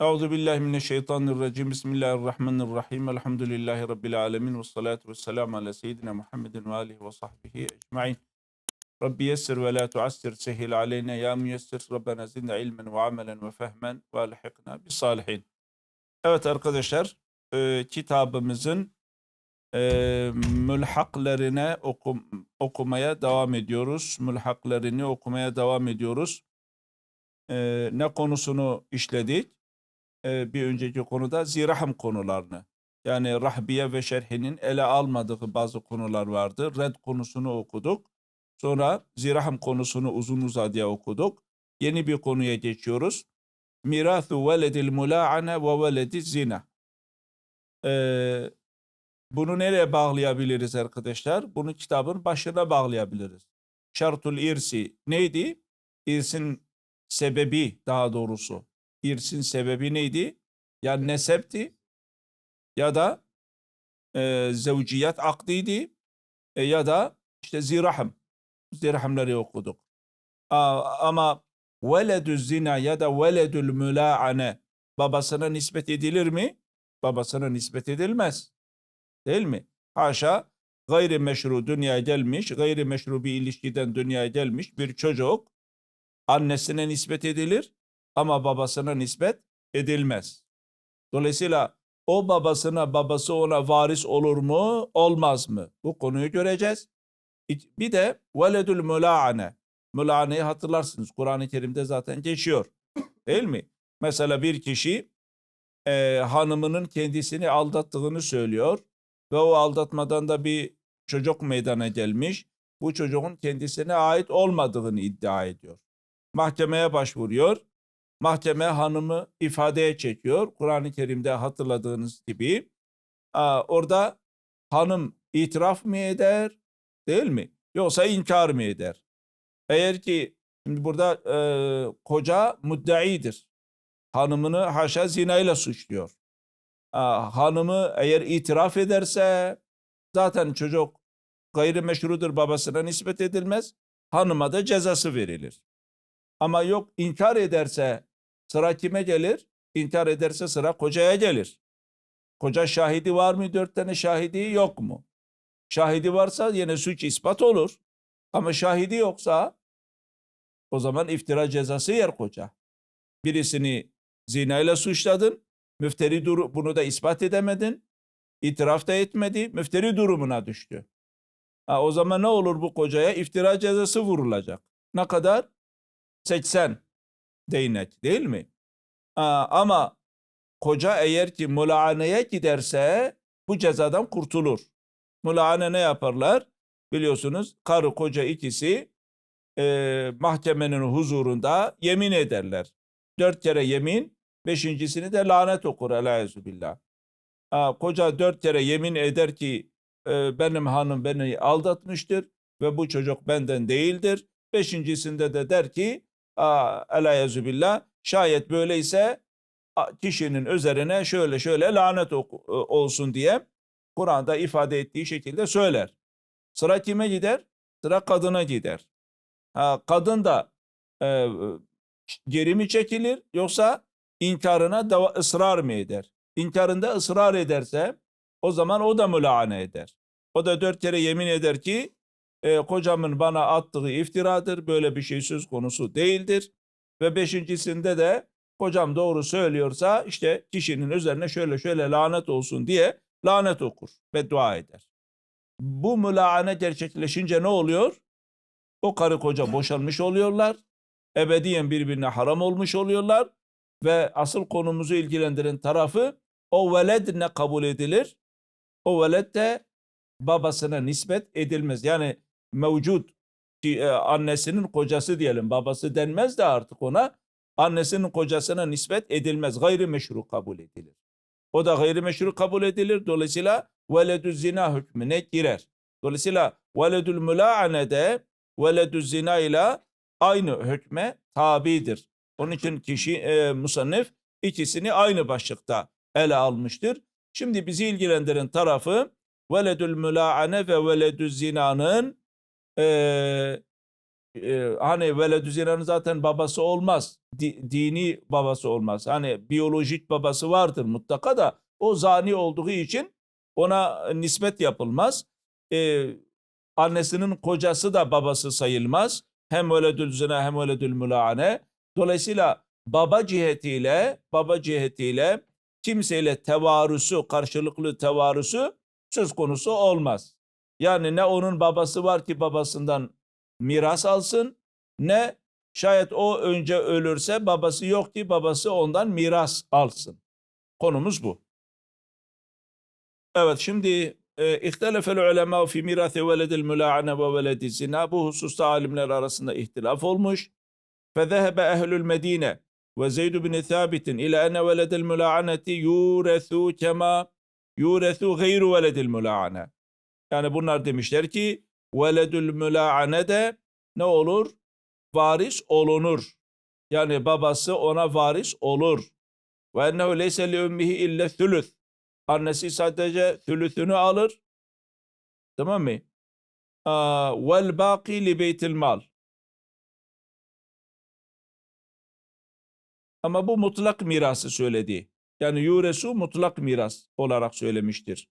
Euzu billahi mineşşeytanirracim. Bismillahirrahmanirrahim. Elhamdülillahi rabbil alamin ve salatu vesselam ala seyyidina Muhammedin ve alihi ve sahbihi ecmaîn. Rabbi yessir ve la tuassir sehil aleyna ya müyessir. Rabbena zidna ilmen ve amelen ve fehmen ve alhikna bis salihin. Evet arkadaşlar, e, kitabımızın e, mülhaklarına okum, okumaya devam ediyoruz. Mülhaklarını okumaya devam ediyoruz. E, ne konusunu işledik? E, bir önceki konuda zirahım konularını. Yani Rahbiye ve Şerhi'nin ele almadığı bazı konular vardı. Red konusunu okuduk. Sonra zirahım konusunu uzun uzadıya okuduk. Yeni bir konuya geçiyoruz. Mirathu veledil mula'ane ve velediz zina. Ee, bunu nereye bağlayabiliriz arkadaşlar? Bunu kitabın başına bağlayabiliriz. Şartul irsi neydi? İrsin sebebi daha doğrusu. İrsin sebebi neydi? Ya nesepti ya da e, zevciyet akdiydi e, ya da işte zirahım. Zirahımları okuduk. Aa, ama veledü zina ya da veledül müla'ane babasına nispet edilir mi? Babasına nispet edilmez. Değil mi? Haşa gayri meşru dünyaya gelmiş, gayri meşru bir ilişkiden dünyaya gelmiş bir çocuk annesine nispet edilir ama babasına nispet edilmez. Dolayısıyla o babasına babası ona varis olur mu olmaz mı? Bu konuyu göreceğiz. Bir de veledül müla'ane. Müla'neyi hatırlarsınız. Kur'an-ı Kerim'de zaten geçiyor. Değil mi? Mesela bir kişi e, hanımının kendisini aldattığını söylüyor ve o aldatmadan da bir çocuk meydana gelmiş. Bu çocuğun kendisine ait olmadığını iddia ediyor. Mahkemeye başvuruyor. Mahkeme hanımı ifadeye çekiyor. Kur'an-ı Kerim'de hatırladığınız gibi. Orada hanım itiraf mı eder değil mi? Yoksa inkar mı eder? Eğer ki şimdi burada e, koca muddaidir. Hanımını haşa zinayla suçluyor. Aa, hanımı eğer itiraf ederse zaten çocuk gayrimeşrudur babasına nispet edilmez. Hanıma da cezası verilir. Ama yok inkar ederse sıra kime gelir? İnkar ederse sıra kocaya gelir. Koca şahidi var mı? Dört tane şahidi yok mu? Şahidi varsa yine suç ispat olur. Ama şahidi yoksa o zaman iftira cezası yer koca. Birisini zinayla suçladın. Müfteri bunu da ispat edemedin. İtiraf da etmedi. Müfteri durumuna düştü. Ha, o zaman ne olur bu kocaya? İftira cezası vurulacak. Ne kadar? 80 değnek değil mi? Ama koca eğer ki mulaaneye giderse bu cezadan kurtulur. Mulaane ne yaparlar? Biliyorsunuz karı koca ikisi e, mahkemenin huzurunda yemin ederler. Dört kere yemin, beşincisini de lanet okur billah. Ha, koca dört kere yemin eder ki e, benim hanım beni aldatmıştır ve bu çocuk benden değildir. Beşincisinde de der ki billah şayet böyleyse kişinin üzerine şöyle şöyle lanet olsun diye Kur'an'da ifade ettiği şekilde söyler. Sıra kime gider? Sıra kadına gider. Ha, kadın da e, geri mi çekilir yoksa inkarına deva, ısrar mı eder? İnkarında ısrar ederse o zaman o da mülahane eder. O da dört kere yemin eder ki e, kocamın bana attığı iftiradır. Böyle bir şey söz konusu değildir. Ve beşincisinde de kocam doğru söylüyorsa işte kişinin üzerine şöyle şöyle lanet olsun diye lanet okur ve dua eder. Bu mülahane gerçekleşince ne oluyor? O karı koca boşanmış oluyorlar. Ebediyen birbirine haram olmuş oluyorlar. Ve asıl konumuzu ilgilendiren tarafı o veled ne kabul edilir? O veled de babasına nispet edilmez. Yani mevcut e, annesinin kocası diyelim babası denmez de artık ona annesinin kocasına nispet edilmez. Gayri meşru kabul edilir. O da gayri meşru kabul edilir. Dolayısıyla veledü zina hükmüne girer. Dolayısıyla veledül müla'ane de veledü zina ile aynı hükme tabidir. Onun için kişi e, musannif ikisini aynı başlıkta ele almıştır. Şimdi bizi ilgilendiren tarafı veledül müla'ane ve veledü zinanın e, hani veledü zinanın zaten babası olmaz. Di- dini babası olmaz. Hani biyolojik babası vardır mutlaka da o zani olduğu için ona nispet yapılmaz. E, annesinin kocası da babası sayılmaz. Hem veledül zina hem veledül mülâane. Dolayısıyla baba cihetiyle baba cihetiyle kimseyle tevarüsü, karşılıklı tevarüsü söz konusu olmaz. Yani ne onun babası var ki babasından miras alsın ne şayet o önce ölürse babası yok ki babası ondan miras alsın. Konumuz bu. Evet şimdi e, ihtelefel ulema fi mirasi veledil müla'ane ve veledi zina bu hususta alimler arasında ihtilaf olmuş. Fezehebe ehlül medine ve Zeyd bin Thabit'in ila ene veledil müla'aneti yurethu kema yurethu gayru veledil müla'ane. Yani bunlar demişler ki veledül müla'ane de ne olur? Varis olunur. Yani babası ona varis olur. Ve ennehu leyse li ümmihi ille thuluth. Annesi sadece thuluthunu alır. Tamam mı? Vel baki li beytil mal. Ama bu mutlak mirası söyledi. Yani yuresu mutlak miras olarak söylemiştir.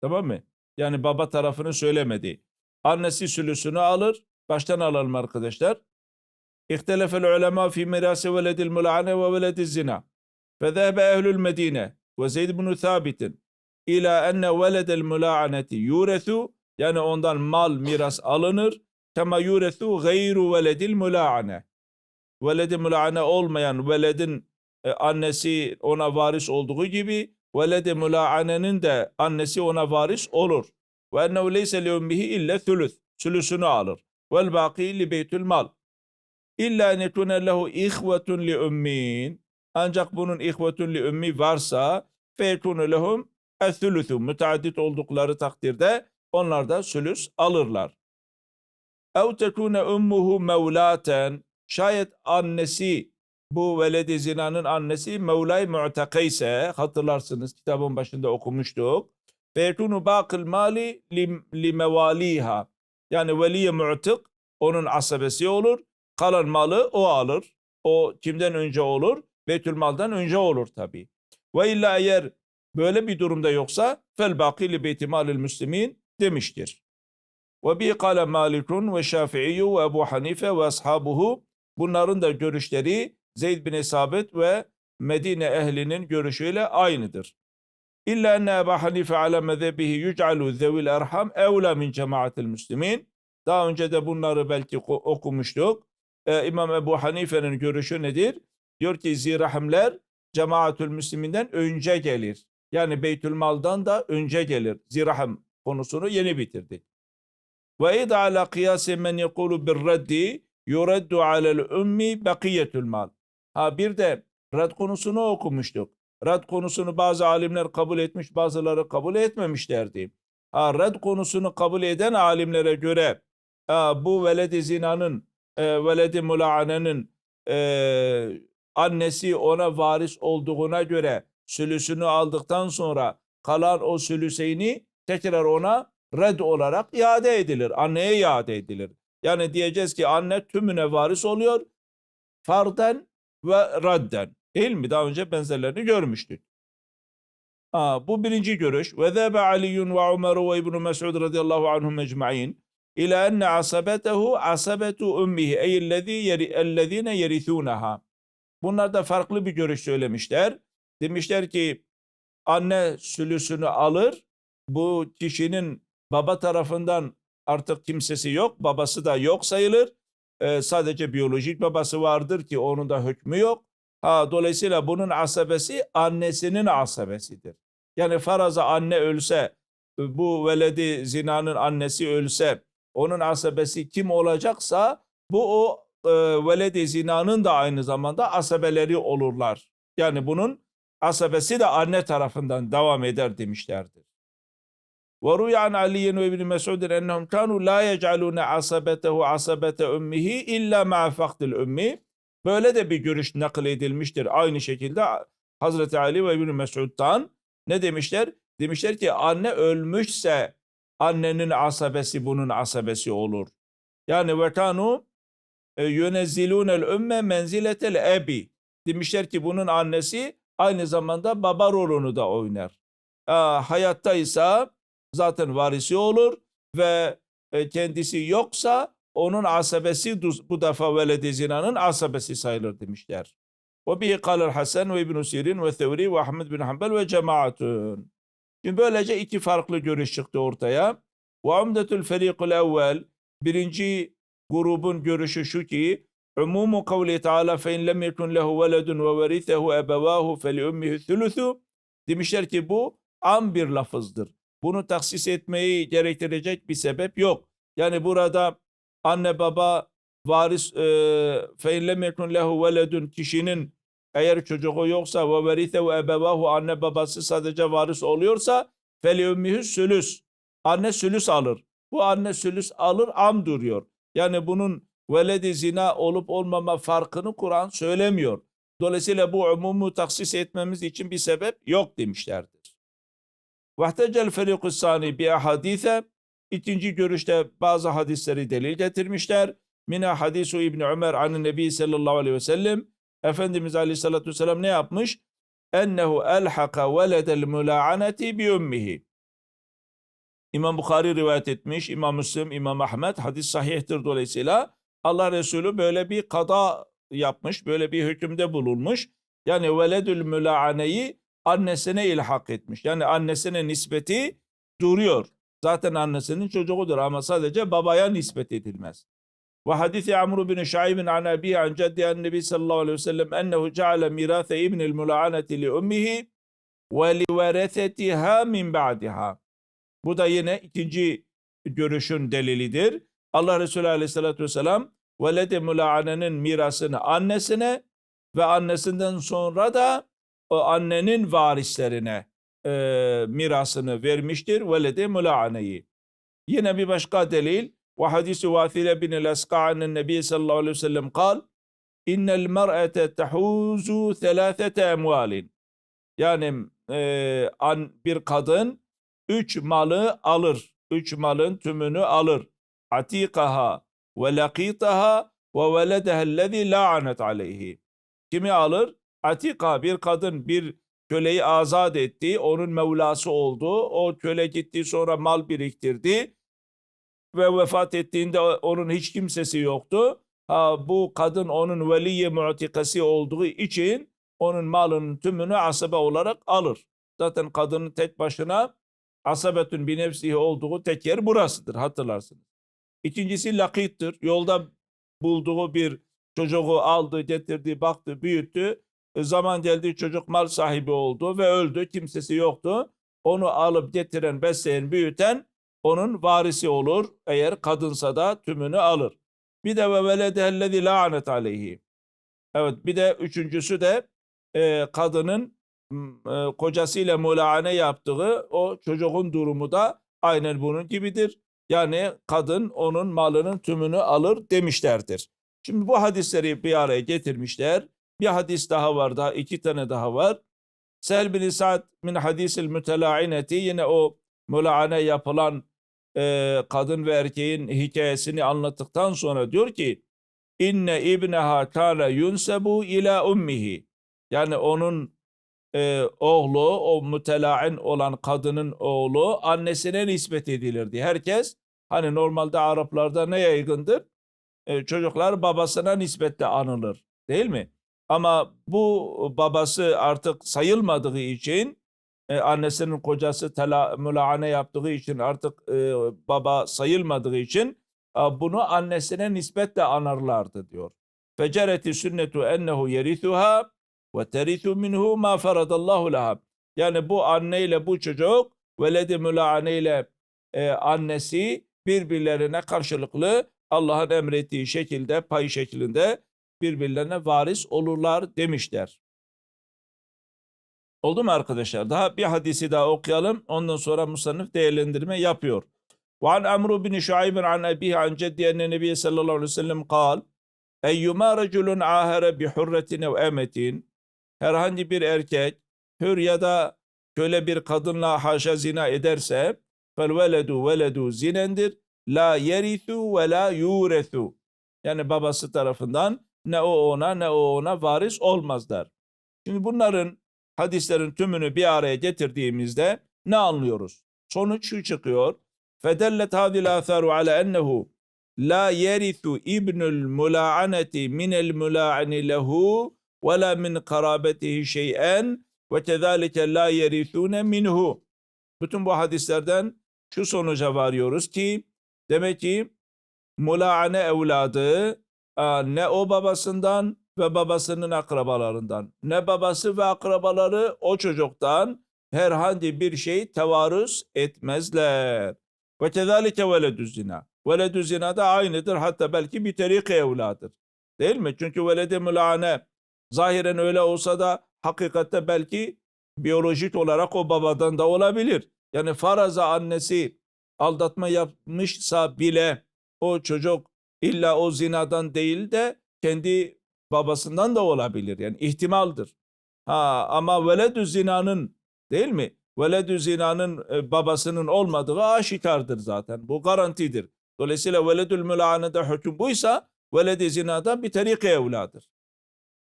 Tamam mı? Yani baba tarafını söylemedi. Annesi sülüsünü alır. Baştan alalım arkadaşlar. İhtelefel ulema fi mirasi veledil mulane ve velediz zina. Fezehebe ehlül medine ve Zeyd bin Thabit'in ila enne veledel mula'aneti yurethu yani ondan mal miras alınır. Kema yurethu gayru veledil mula'ane. Veledi mula'ane olmayan veledin e, annesi ona varis olduğu gibi veledi mula'anenin de annesi ona varis olur. Ve ennehu leyse li ummihi ille thuluth. Sülüsünü alır. Vel baki li beytül mal. İlla en yekune lehu ihvetun li ummin. Ancak bunun ihvetun li ummi varsa feyekunu lehum ethülüthü. Müteaddit oldukları takdirde onlar da sülüs alırlar. Ev tekune ummuhu mevlaten. Şayet annesi bu veledi zinanın annesi Mevlay Mu'taka ise hatırlarsınız kitabın başında okumuştuk. Feyekunu bakıl mali li, li mevaliha. Yani veliye mu'tık onun asabesi olur. Kalan malı o alır. O kimden önce olur? Beytülmal'dan önce olur tabi. Ve illa eğer böyle bir durumda yoksa fel baki li beytimalil müslimin demiştir. Ve bi kale Malikun ve Şafii ve Ebu Hanife ve ashabuhu bunların da görüşleri Zeyd bin Sabit ve Medine ehlinin görüşüyle aynıdır. İlla enne Ebu Hanife ala mezhebihi yüc'alu zevil erham evla min cemaatil müslimin. Daha önce de bunları belki okumuştuk. Ee, İmam Ebu Hanife'nin görüşü nedir? Diyor ki zirahimler cemaatül müsliminden önce gelir. Yani Beytülmal'dan da önce gelir. Zirahim konusunu yeni bitirdik. Ve id ala kıyasi men yekulu bir reddi yuraddu alel ummi bakiyetül mal. Ha bir de red konusunu okumuştuk. Red konusunu bazı alimler kabul etmiş, bazıları kabul etmemişlerdi. Ha, red konusunu kabul eden alimlere göre ha, bu veledi zinanın, e, veledi mulaanenin e, annesi ona varis olduğuna göre sülüsünü aldıktan sonra kalan o sülüseyni tekrar ona red olarak iade edilir. Anneye iade edilir. Yani diyeceğiz ki anne tümüne varis oluyor. Farden ve radden. Değil mi? Daha önce benzerlerini görmüştük. Aa, bu birinci görüş. Ve zebe Aliyyun ve Ömer ve İbn Mes'ud radıyallahu anhum ecma'in ila enne asabetehu asabetu ummihi eyellezî ellezîne yerithûneha. Bunlar da farklı bir görüş söylemişler. Demişler ki anne sülüsünü alır. Bu kişinin baba tarafından artık kimsesi yok. Babası da yok sayılır. Ee, sadece biyolojik babası vardır ki onun da hükmü yok. Ha, dolayısıyla bunun asabesi annesinin asabesidir. Yani faraza anne ölse, bu veledi zinanın annesi ölse, onun asabesi kim olacaksa bu o e, veledi zinanın da aynı zamanda asabeleri olurlar. Yani bunun asabesi de anne tarafından devam eder demişlerdir. وروي عن علي وابن مسعود أنهم كانوا لا يجعلون عصبته عصبة أمه إلا مع فقد الأم Böyle de bir görüş nakil edilmiştir. Aynı şekilde Hazreti Ali ve İbn Mesud'dan ne demişler? Demişler ki anne ölmüşse annenin asabesi bunun asabesi olur. Yani ve kanu e, yunezzilûnel ümme menziletel ebi. Demişler ki bunun annesi aynı zamanda baba rolünü de oynar. E, hayattaysa zaten varisi olur ve e, kendisi yoksa onun asabesi bu defa veledi zinanın asabesi sayılır demişler. Ve bihi kalır Hasan ve İbn Sirin ve Thevri ve Ahmed bin Hanbel ve cemaatun. Şimdi böylece iki farklı görüş çıktı ortaya. Ve umdetül ferikul evvel birinci grubun görüşü şu ki umumu kavli taala fe in lem yekun lehu veledun ve verithehu ebevahu fe li ummihi thuluthu demişler ki bu am bir lafızdır. Bunu taksis etmeyi gerektirecek bir sebep yok. Yani burada anne baba varis e, fe in lem yekun lehu veledun kişinin eğer çocuğu yoksa ve verithehu ebevahu anne babası sadece varis oluyorsa fe li ummihi sülüs anne sülüs alır. Bu anne sülüs alır am duruyor. Yani bunun veledi zina olup olmama farkını Kur'an söylemiyor. Dolayısıyla bu umumu taksis etmemiz için bir sebep yok demişlerdir. Vahtecel ferikus sani bi ahadise ikinci görüşte bazı hadisleri delil getirmişler. Mina hadisu İbni Ömer an Nebi sallallahu aleyhi ve sellem Efendimiz aleyhissalatü vesselam ne yapmış? Ennehu elhaka veledel mula'aneti bi ummihi. İmam Bukhari rivayet etmiş, İmam Müslim, İmam Ahmet hadis sahihtir dolayısıyla Allah Resulü böyle bir kada yapmış, böyle bir hükümde bulunmuş. Yani veledül mülaaneyi annesine ilhak etmiş. Yani annesine nispeti duruyor. Zaten annesinin çocuğudur ama sadece babaya nispet edilmez. Ve hadisi Amr bin Şaib'in an abi an ceddi en nebi sallallahu aleyhi ve sellem ennehu ceale mirase ibnil mulaaneti li ummihi ve li veresetiha min ba'diha. Bu da yine ikinci görüşün delilidir. Allah Resulü Aleyhisselatü Vesselam veled-i mirasını annesine ve annesinden sonra da annenin varislerine e, mirasını vermiştir. Veled-i mülaaneyi. Yine bir başka delil ve hadisi Vathile bin el-Eska'nın Nebi sallallahu aleyhi ve sellem kal innel mer'ete tehuzu thelâthete emvalin. Yani e, an, bir kadın üç malı alır. Üç malın tümünü alır. Atikaha ve lakitaha ve veledehellezi la'anet aleyhi. Kimi alır? Atika bir kadın bir köleyi azat etti. Onun mevlası oldu. O köle gitti sonra mal biriktirdi. Ve vefat ettiğinde onun hiç kimsesi yoktu. Ha, bu kadın onun veliye mu'tikası olduğu için onun malının tümünü asabe olarak alır. Zaten kadının tek başına asabetün bir nefsihi olduğu tek yer burasıdır hatırlarsınız. İkincisi lakittir. Yolda bulduğu bir çocuğu aldı, getirdi, baktı, büyüttü. E, zaman geldi çocuk mal sahibi oldu ve öldü. Kimsesi yoktu. Onu alıp getiren, besleyen, büyüten onun varisi olur. Eğer kadınsa da tümünü alır. Bir de ve veledehellezi la'anet aleyhi. Evet bir de üçüncüsü de e, kadının e, kocasıyla mulaane yaptığı o çocuğun durumu da aynen bunun gibidir. Yani kadın onun malının tümünü alır demişlerdir. Şimdi bu hadisleri bir araya getirmişler. Bir hadis daha var daha iki tane daha var. Sehl bin Sa'd min hadisil mütela'ineti yine o mulaane yapılan e, kadın ve erkeğin hikayesini anlattıktan sonra diyor ki inne ibneha kâle yunsebu ila ummihi yani onun e, oğlu, o mütelain olan kadının oğlu annesine nispet edilirdi. Herkes hani normalde Araplarda ne yaygındır? E, çocuklar babasına nispetle anılır değil mi? Ama bu babası artık sayılmadığı için e, annesinin kocası tela, mülaane yaptığı için artık e, baba sayılmadığı için e, bunu annesine nispetle anarlardı diyor. Fecereti sünnetu ennehu yerithuha ve terithu minhu ma faradallahu laha. Yani bu anneyle bu çocuk veledi mülaane ile e, annesi birbirlerine karşılıklı Allah'ın emrettiği şekilde pay şeklinde birbirlerine varis olurlar demişler. Oldu mu arkadaşlar? Daha bir hadisi daha okuyalım. Ondan sonra musannif değerlendirme yapıyor. وعن عمرو بن شعيب عن أبيه عن جدي أن النبي صلى الله عليه وسلم قال أيما رجل عاهر بحرة أو أمة herhangi bir erkek hür ya da köle bir kadınla haşa zina ederse fel veledu veledu zinendir la yerithu ve la yurethu Yani babası tarafından ne o ona ne o ona varis olmazlar. Şimdi bunların hadislerin tümünü bir araya getirdiğimizde ne anlıyoruz? Sonuç şu çıkıyor. Fedellet hadil atharu ala ennehu la yerithu ibnul mula'aneti minel mula'ani lehu ve la min karabetihi şey'en ve kezalike la yerithune minhu. Bütün bu hadislerden şu sonuca varıyoruz ki demek ki mula'ane evladı ne o babasından ve babasının akrabalarından ne babası ve akrabaları o çocuktan herhangi bir şey tevarüz etmezler. Ve kezalike veledü zina. Veledü zina da aynıdır hatta belki bir teriki evladır. Değil mi? Çünkü veledi mülane zahiren öyle olsa da hakikatte belki biyolojik olarak o babadan da olabilir. Yani faraza annesi aldatma yapmışsa bile o çocuk illa o zinadan değil de kendi babasından da olabilir. Yani ihtimaldir. Ha ama veledü zinanın değil mi? Veledü zinanın e, babasının olmadığı aşikardır zaten. Bu garantidir. Dolayısıyla veledül mülaanede hüküm buysa veledi zinada bir teriki evladır.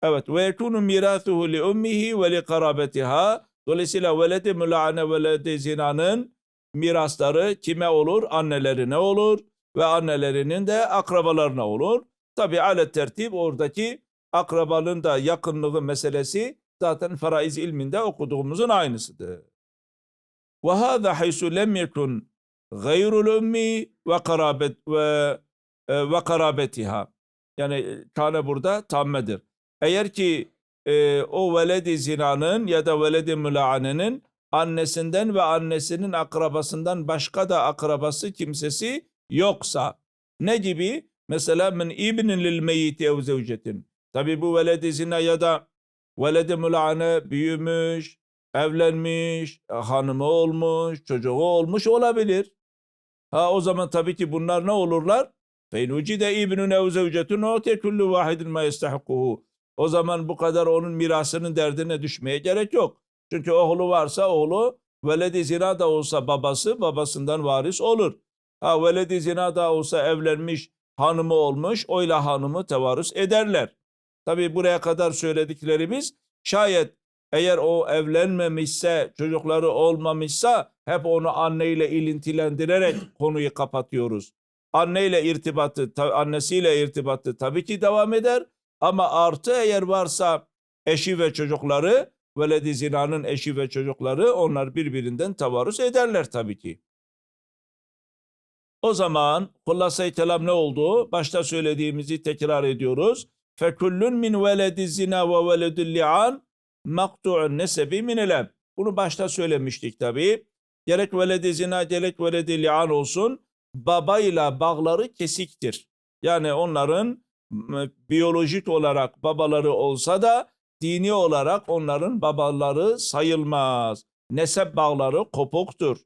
Evet ve yekunu mirasuhu li ummihi ve li karabetiha. Dolayısıyla veledi mülaane veledi zinanın mirasları kime olur? Annelerine olur ve annelerinin de akrabalarına olur. Tabi alet tertip oradaki akrabanın da yakınlığı meselesi zaten faraiz ilminde okuduğumuzun aynısıdır. Ve hâzâ haysu lem yekun gayrul ummi ve karabet ve e, ve karabetiha. Yani kâne burada tammedir. Eğer ki e, o veledi zinanın ya da veledi mülaanenin annesinden ve annesinin akrabasından başka da akrabası kimsesi yoksa ne gibi? Mesela min ibnin lil meyyiti ev zevcetin. Tabi bu veledi zina ya da veledi mülane büyümüş, evlenmiş, hanımı olmuş, çocuğu olmuş olabilir. Ha o zaman tabii ki bunlar ne olurlar? Fein ucide ibnun ev zevcetun ote kullu vahidin ma yestahikuhu. O zaman bu kadar onun mirasının derdine düşmeye gerek yok. Çünkü oğlu varsa oğlu, veledi zina da olsa babası, babasından varis olur. Ha veledi zina da olsa evlenmiş, hanımı olmuş, oyla hanımı tevarüs ederler. Tabii buraya kadar söylediklerimiz şayet eğer o evlenmemişse, çocukları olmamışsa hep onu anneyle ilintilendirerek konuyu kapatıyoruz. Anneyle irtibatı, annesiyle irtibatı tabii ki devam eder ama artı eğer varsa eşi ve çocukları, veledi zinanın eşi ve çocukları onlar birbirinden tavarruz ederler tabii ki. O zaman kullasa-i kelam ne oldu? Başta söylediğimizi tekrar ediyoruz. Fekullun min veledi zina ve veledül li'an maktu'un nesebi min eleb. Bunu başta söylemiştik tabii. Gerek veledi zina gerek veledi li'an olsun babayla bağları kesiktir. Yani onların biyolojik olarak babaları olsa da dini olarak onların babaları sayılmaz. Nesep bağları kopuktur.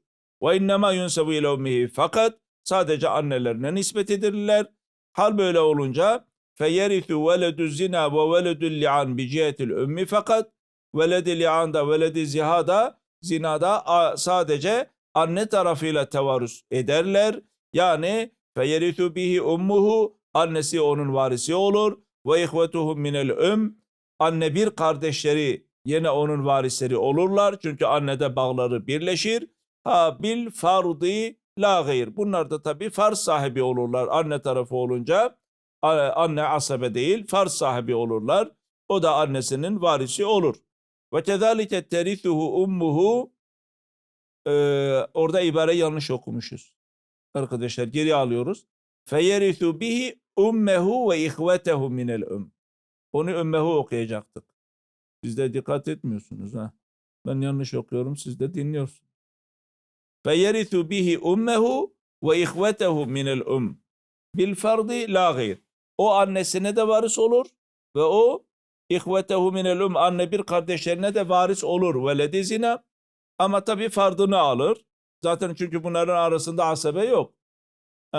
Ve innema yunsebu ile ummihi. Fakat sadece annelerine nispet edilirler. Hal böyle olunca feyerithu veledü zina ve veledü li'an bi cihetil ümmi fakat veledi li'anda veledi zihada zinada sadece anne tarafıyla tevarüs ederler. Yani feyerithu bihi ummuhu annesi onun varisi olur ve ihvetuhu minel üm anne bir kardeşleri yine onun varisleri olurlar. Çünkü annede bağları birleşir. Ha bil fardi la gayr. Bunlar da tabii farz sahibi olurlar anne tarafı olunca. Anne asabe değil farz sahibi olurlar. O da annesinin varisi olur. Ve kezalike terithuhu ummuhu Ee, orada ibare yanlış okumuşuz. Arkadaşlar geri alıyoruz. Feyerithu bihi ummehu ve ihvetehu minel um. Onu ümmehu okuyacaktık. Siz de dikkat etmiyorsunuz ha. Ben yanlış okuyorum siz de dinliyorsunuz. Ummehu ve ihvetehu minel um. Bil fardi la gayr. O annesine de varis olur ve o ihvetehu minel um anne bir kardeşlerine de varis olur. Veledi zina ama tabii fardını alır. Zaten çünkü bunların arasında asabe yok. Ee,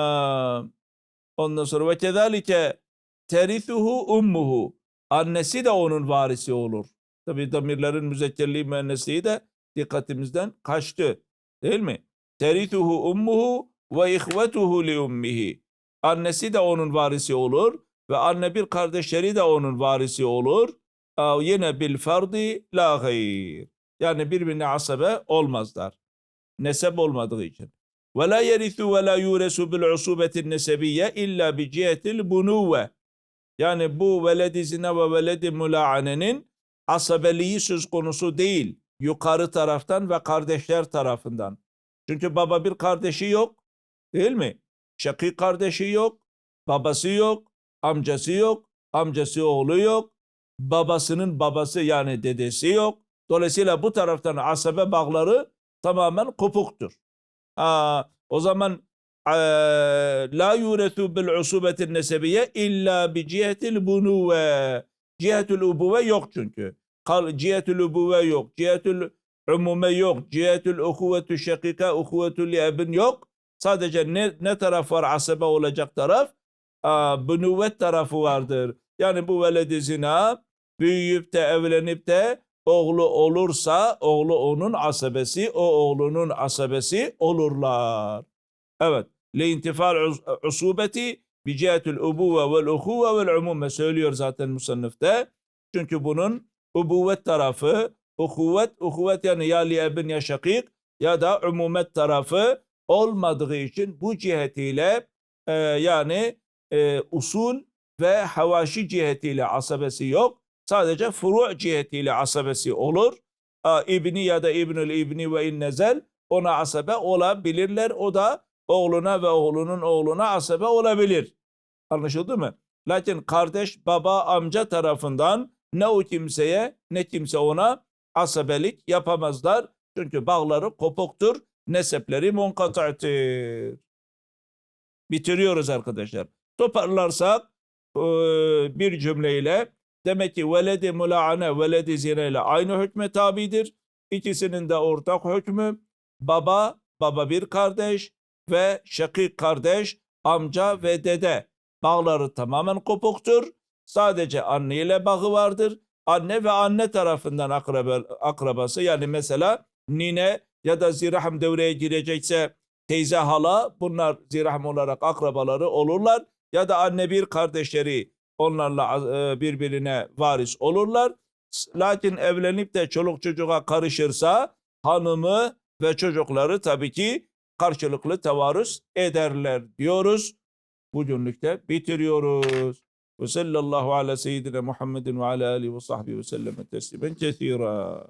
ondan sonra ve kezalike terithuhu ummuhu. Annesi de onun varisi olur. Tabii damirlerin müzekkerliği müennesliği de dikkatimizden kaçtı. Değil mi? Terithuhu ummuhu ve ihvetuhu li ummihi. Annesi de onun varisi olur ve anne bir kardeşleri de onun varisi olur. Yine bil fardi la gayr. Yani birbirine asabe olmazlar. Nesep olmadığı için. Ve la yerithu ve la yuresu bil usubetin nesebiyye illa bi cihetil bunuvve. Yani bu veledi zina ve veledi mulaanenin asabeliği söz konusu değil. Yukarı taraftan ve kardeşler tarafından. Çünkü baba bir kardeşi yok. Değil mi? Şakîk kardeşi yok. Babası yok. Amcası yok. Amcası oğlu yok. Babasının babası yani dedesi yok. Dolayısıyla bu taraftan asabe bağları tamamen kopuktur. Ha, o zaman la yurethu bil usubetin nesebiye illa bi cihetil bunuve. Cihetül ubuve yok çünkü. Cihetül ubuve yok. Cihetül umume yok. Cihetül uhuvvetü şakika, uhuvvetü li'ebin yok. Sadece ne, ne taraf var asabe olacak taraf? Aa, bunuvvet tarafı vardır. Yani bu veledi zina büyüyüp de evlenip de oğlu olursa oğlu onun asabesi, o oğlunun asabesi olurlar. Evet. Leintifal us- usubeti bi cihetül ubuve vel uhuve vel umume söylüyor zaten musannifte. Çünkü bunun ubuvvet tarafı, uhuvvet, uhuvvet yani ya li ebin ya şakik ya da umumet tarafı olmadığı için bu cihetiyle e, yani e, usul ve havaşi cihetiyle asabesi yok. Sadece furu' cihetiyle asabesi olur. A, İbni ya da İbnül İbni ve innezel ona asabe olabilirler. O da oğluna ve oğlunun oğluna asabe olabilir. Anlaşıldı mı? Lakin kardeş, baba, amca tarafından ne o kimseye ne kimse ona asabelik yapamazlar. Çünkü bağları kopuktur, nesepleri munkata'tır. Bitiriyoruz arkadaşlar. Toparlarsak eee, bir cümleyle demek ki veledi mulaane veledi zina ile aynı hükme tabidir. İkisinin de ortak hükmü baba, baba bir kardeş ve şakik kardeş, amca ve dede bağları tamamen kopuktur. Sadece anne ile bağı vardır. Anne ve anne tarafından akraba, akrabası yani mesela nine ya da zirahm devreye girecekse teyze hala bunlar zirahm olarak akrabaları olurlar. Ya da anne bir kardeşleri onlarla e, birbirine varis olurlar. Lakin evlenip de çoluk çocuğa karışırsa hanımı ve çocukları tabii ki karşılıklı tevarüz ederler diyoruz. Bugünlük de bitiriyoruz. Ve sallallahu ala seyyidina Muhammedin ve ala alihi ve sahbihi ve sellem teslimen kethira.